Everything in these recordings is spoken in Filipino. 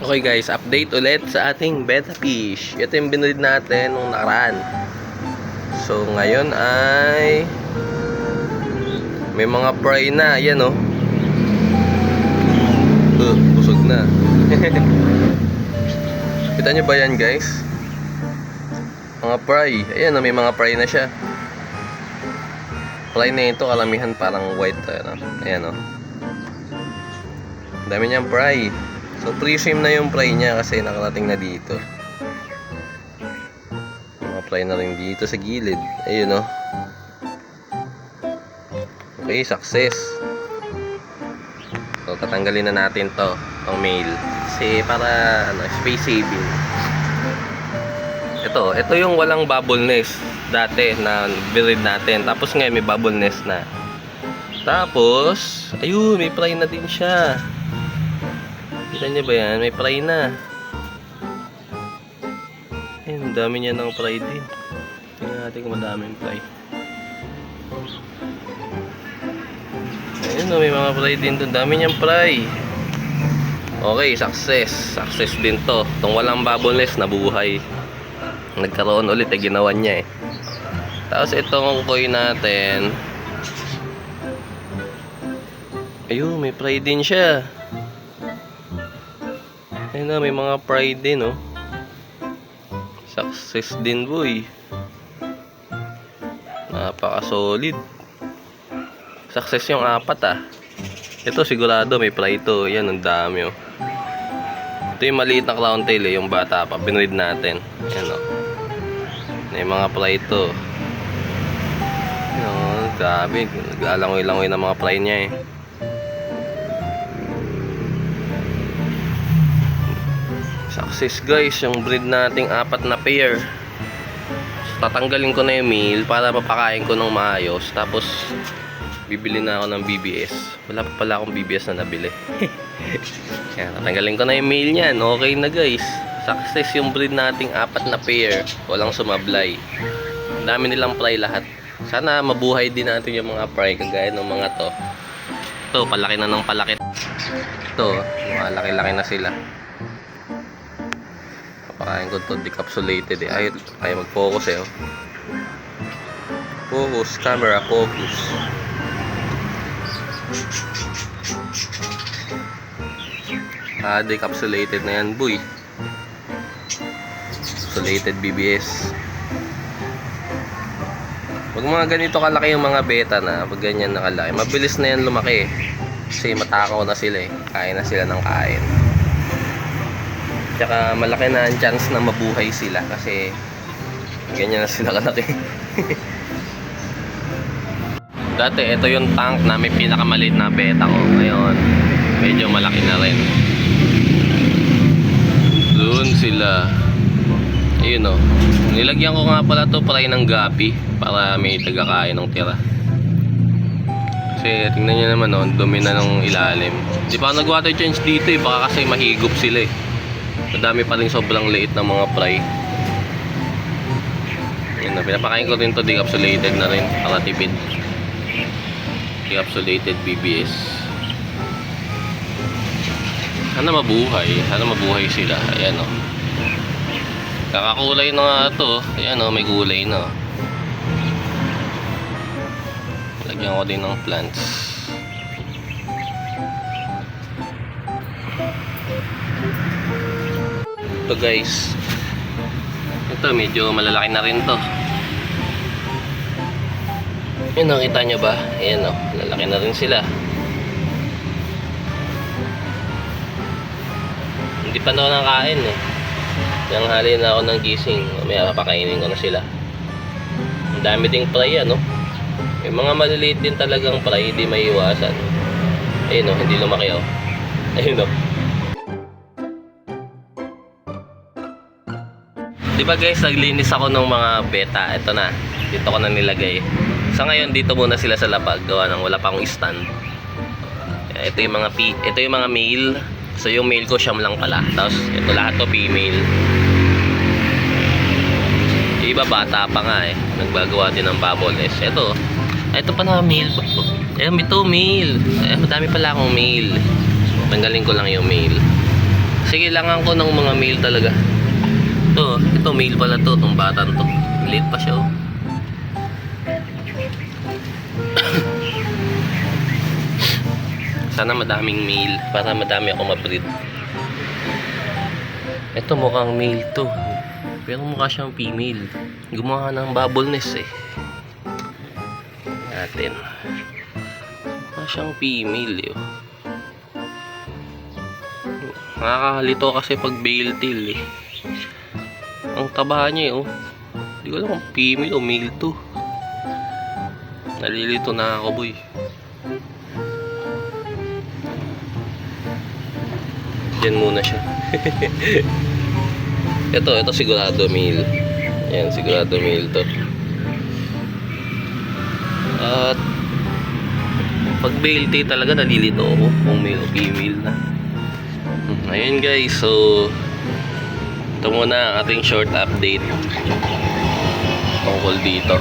Okay guys, update ulit sa ating betta fish. Ito yung binread natin nung nakaraan. So ngayon ay may mga fry na. Ayan oh. Uh, busog na. Kita nyo ba yan guys? Mga fry. Ayan oh, may mga fry na siya. Fry na ito, kalamihan parang white. Ayan oh. Ayan oh. Dami niyang fry. So, pre-shim na yung fry niya kasi nakarating na dito. Mga fry na rin dito sa gilid. Ayun, oh. Okay, success. So, tatanggalin na natin to, tong male. Kasi para, ano, space saving. Ito, ito yung walang bubble nest dati na breed natin. Tapos ngayon may bubble nest na. Tapos, ayun, may fry na din siya. Kita niyo ba yan? May fry na. Ayun, dami niya ng fry din. Tingnan natin kung madaming fry. Ayun, may mga fry din doon. Dami niyang fry. Okay, success. Success din to. Itong walang bubbleless, nabuhay. Nagkaroon ulit, eh, ginawa niya eh. Tapos itong koi natin. Ayun, may fry din siya. Ayun na, may mga fry din, oh. Success din, boy. Napaka-solid. Success yung apat, ah. Ito, sigurado, may fry ito. Yan, ang dami, oh. Ito yung maliit na clown tail, eh, yung bata pa. Binread natin. Yan, oh. May mga fry ito. Yan, oh, grabe. Naglalangoy-langoy ng mga fry niya, eh. Success guys, yung breed nating apat na pair. So, tatanggalin ko na yung meal para mapakain ko ng maayos. Tapos, bibili na ako ng BBS. Wala pa pala akong BBS na nabili. Yan, tatanggalin ko na yung meal niyan. Okay na guys. Success yung breed nating apat na pair. Walang sumablay. Ang dami nilang fry lahat. Sana mabuhay din natin yung mga fry kagaya ng mga to. Ito, palaki na ng palaki. Ito, mga laki-laki na sila. Papakain ko to decapsulated eh. Ayaw, ayaw mag-focus eh. Oh. Focus, camera, focus. Ah, decapsulated na yan, boy. Decapsulated BBS. Pag mga ganito kalaki yung mga beta na, pag ganyan na kalaki, mabilis na yan lumaki. Kasi matakaw na sila eh. Kain na sila ng kain. Tsaka malaki na ang chance na mabuhay sila kasi ganyan na sila kalaki. Dati, ito yung tank na may pinakamaliit na beta ko. Ngayon, medyo malaki na rin. Doon sila. Ayun o. Nilagyan ko nga pala to pala ng gapi para may tagakain ng tira. Kasi tingnan nyo naman o, dumi na ng ilalim. Di pa ako nag-water change dito eh, baka kasi mahigop sila eh. Madami pa rin sobrang liit ng mga fry. Yun na, pinapakain ko rin to decapsulated na rin para tipid. Decapsulated BBS. Sana mabuhay. Sana mabuhay sila. Ayan o. Kakakulay na nga to. Ayan o, may gulay na. Lagyan ko din ng plants. Ito guys. Ito medyo malalaki na rin to. Yun nakita nyo ba? Ayan o. Lalaki na rin sila. Hindi pa na ako nakain eh. Nang hali na ako ng gising. Mamaya papakainin ko na sila. Ang dami ding fry ano. Yung mga maliliit din talagang fry, hindi may iwasan. Ayun o, hindi lumaki o. Ayun o. Di ba guys, naglinis ako ng mga beta. Ito na. Dito ko na nilagay. Sa ngayon, dito muna sila sa lapag. Gawa ng wala pa akong stand. Ito yung mga pi ito yung mga male. So yung male ko siyam lang pala. Tapos ito lahat to female. Yung iba bata pa nga eh. Nagbagawa din ng bubble nest. Ito. Ito pa na male. Eh, ito male. Eh, madami pala akong male. Tanggalin ko lang yung male. Sige, langan ko ng mga male talaga. Ito, ito male pala to, tong batan to. Late pa siya oh. Sana madaming male para madami ako ma-breed. Ito mukhang male to. Pero mukha siyang female. Gumawa ng bubble nest eh. Natin. Mukha siyang female eh. oh. Nakakalito kasi pag bale tail eh. Taba niya eh oh. Hindi ko alam kung female o male to. Nalilito na ako boy. Diyan muna siya. ito, ito sigurado male. Yan, sigurado male to. At pag tail talaga nalilito ako kung male o female na. Hmm, Ayun guys, so ito muna ang ating short update tungkol dito.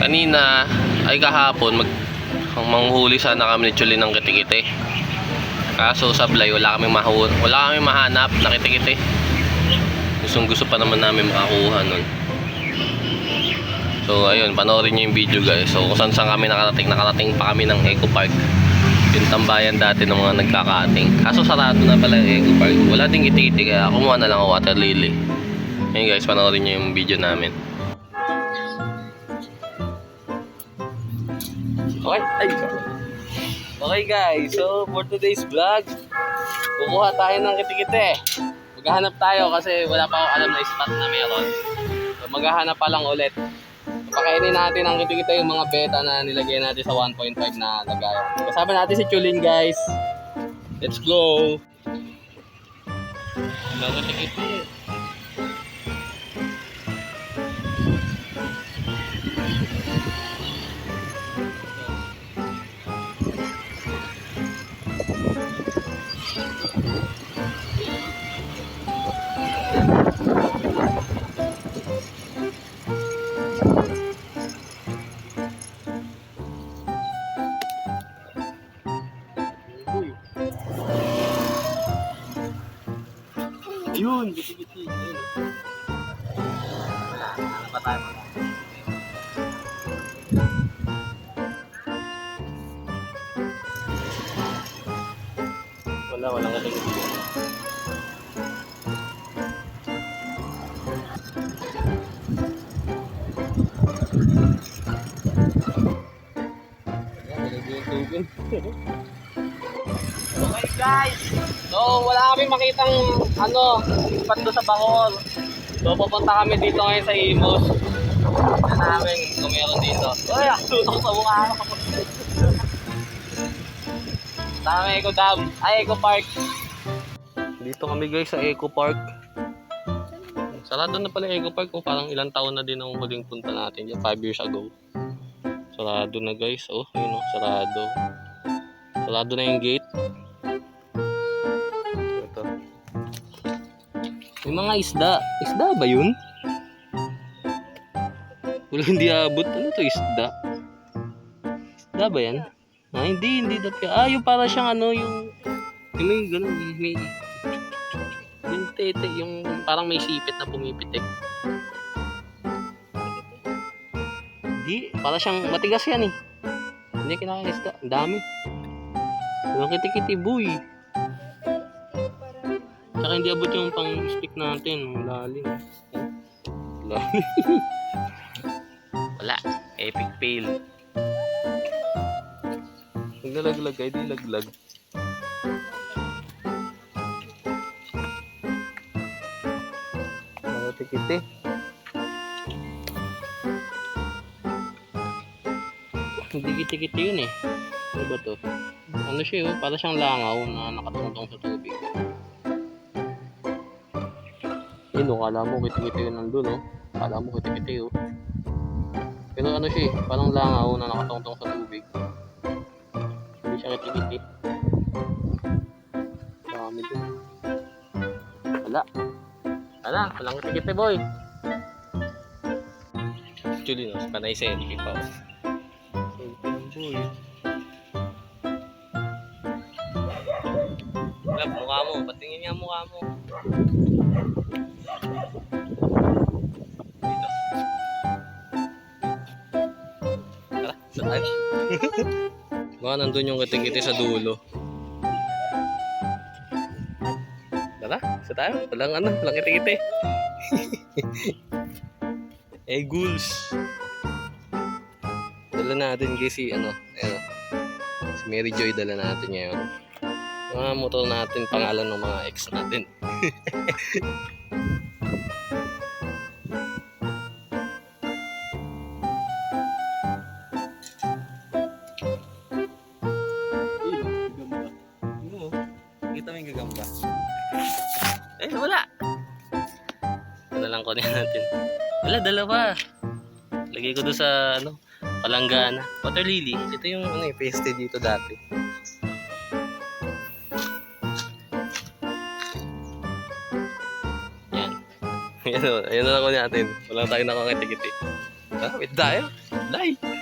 Kanina ay kahapon mag ang manghuli sana kami ni Chuli ng kitikite. Kaso sablay wala kami mahu wala kami mahanap na kitikite. Gustong gusto pa naman namin makakuha nun. So ayun, panoorin niyo yung video guys. So kung saan saan kami nakarating, nakarating pa kami ng Eco Park. Yung tambayan dati ng mga nagkakating. Kaso sarado na pala yung Eco Park. Wala ding kititi kaya kumuha na lang ako water lily. Ayun guys, panoorin niyo yung video namin. Okay, ay. Okay guys, so for today's vlog, kukuha tayo ng kitikite. Maghahanap tayo kasi wala pa ako alam na spot na meron. So maghahanap pa lang ulit. Pakainin natin ang kitikite yung mga beta na nilagay natin sa 1.5 na lagayan. Kasama natin si Chulin guys. Let's go! Mga kitikite. Ayun, biti-biti. Ayun. Wala, ano pa tayo mga. Wala, wala ka lang. Okay guys, so wala kami makitang ano, spot doon sa Bangor. So pupunta kami dito ngayon sa Imos. Tignan namin kung meron dito. Uy, tutok sa mukha ko. Tama Eco Dam, ay Eco Park. Dito kami guys sa Eco Park. Sarado na pala Eco Park kung parang ilang taon na din ang huling punta natin dyan, 5 years ago. Sarado na guys, oh, yun oh, sarado. Sarado na yung gate. May mga isda. Isda ba yun? Wala hindi abot. Ano to isda? Isda ba yan? Ah, hindi, hindi dapat. Ah, yung para siyang ano, yung... Yung may ganun, may yung tete, yung parang may sipit na pumipitik. Hindi, para siyang matigas yan eh. Hindi kinakain isda. Ang dami. Walang kitikiti boy. Tsaka hindi abot yung pang stick natin. Lalim. Lalim. Wala. Epic fail. Naglalaglag kayo, di laglag. Mga tikiti. Hindi kiti-kiti yun eh. Ano ba to? Ano siya yun? Para siyang langaw na nakatungtong sa tubig. Yun o, kala mo kiti-kiti yun nandun o. Kala mo kiti-kiti o. Pero ano siya eh, parang langaw na nakatungtong sa tubig. Hindi siya kiti-kiti. Dami dun. Wala. Wala, walang kiti-kiti boy. Actually no, panay sa hindi pa oh. Boy. Wala mukha mo. Patingin nga mukha mo. Tara, saan? Baka nandun yung kitikiti sa dulo. Tara, sa tayo. Walang ano, walang kitikiti. eh, ghouls. Dala natin kasi ano, ano, si Mary Joy dala natin ngayon. Mga motor natin, pangalan ng mga ex natin. Wala, dalawa. Lagay ko doon sa, ano, palanggana. Water lily. Ito yung, ano, eh, peste dito dati. Yan. Yan o, ayan na lang kunin natin. Wala tayong nakakiti-kiti. Ah, wait tayo. Dai.